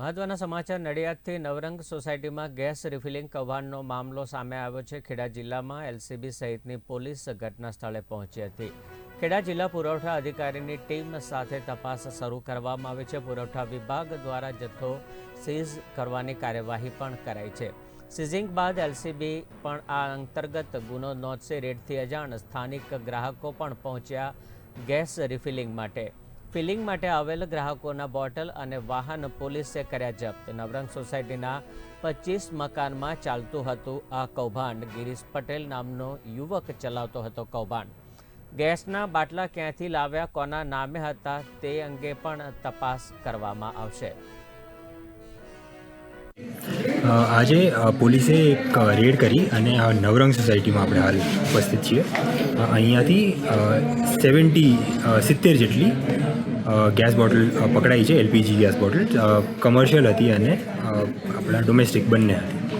મહત્વના સમાચાર નડિયાદથી નવરંગ સોસાયટીમાં ગેસ રિફિલિંગ કૌભાંડનો મામલો સામે આવ્યો છે. ખેડા જિલ્લામાં એલસીબી સહિતની પોલીસ ઘટના સ્થળે પહોંચી હતી. ખેડા જિલ્લા પુરવઠા અધિકારીની ટીમ સાથે તપાસ શરૂ કરવામાં આવી છે. પુરવઠા વિભાગ દ્વારા જથ્થો સીઝ કરવાની કાર્યવાહી પણ કરાઈ છે. સીઝિંગ બાદ એલસીબી પણ આ અંતર્ગત ગુનો નોંધશે. રેડથી અજાણ સ્થાનિક ગ્રાહકો પણ પહોંચ્યા ગેસ રિફિલિંગ માટે. ફિલિંગ માટે આવેલ ગ્રાહકોના બોટલ અને વાહન પોલીસે કર્યા જપ્ત. નવરંગ સોસાયટીના પચીસ મકાનમાં ચાલતું હતું આ કૌભાંડ. ગિરીશ પટેલ નામનો યુવક ચલાવતો હતો કૌભાંડ. ગેસના બાટલા ક્યાંથી લાવ્યા, કોના નામે હતા, તે અંગે પણ તપાસ કરવામાં આવશે. આજે પોલીસે એક રેડ કરી અને નવરંગ સોસાયટીમાં આપણે હાલ ઉપસ્થિત છીએ. અહીંયાથી સેવન્ટી સિત્તેર જેટલી ગેસ બોટલ પકડાઈ છે એલપીજી ગેસ બોટલ કમર્શિયલ હતી અને આપણા ડોમેસ્ટિક બંને હતી.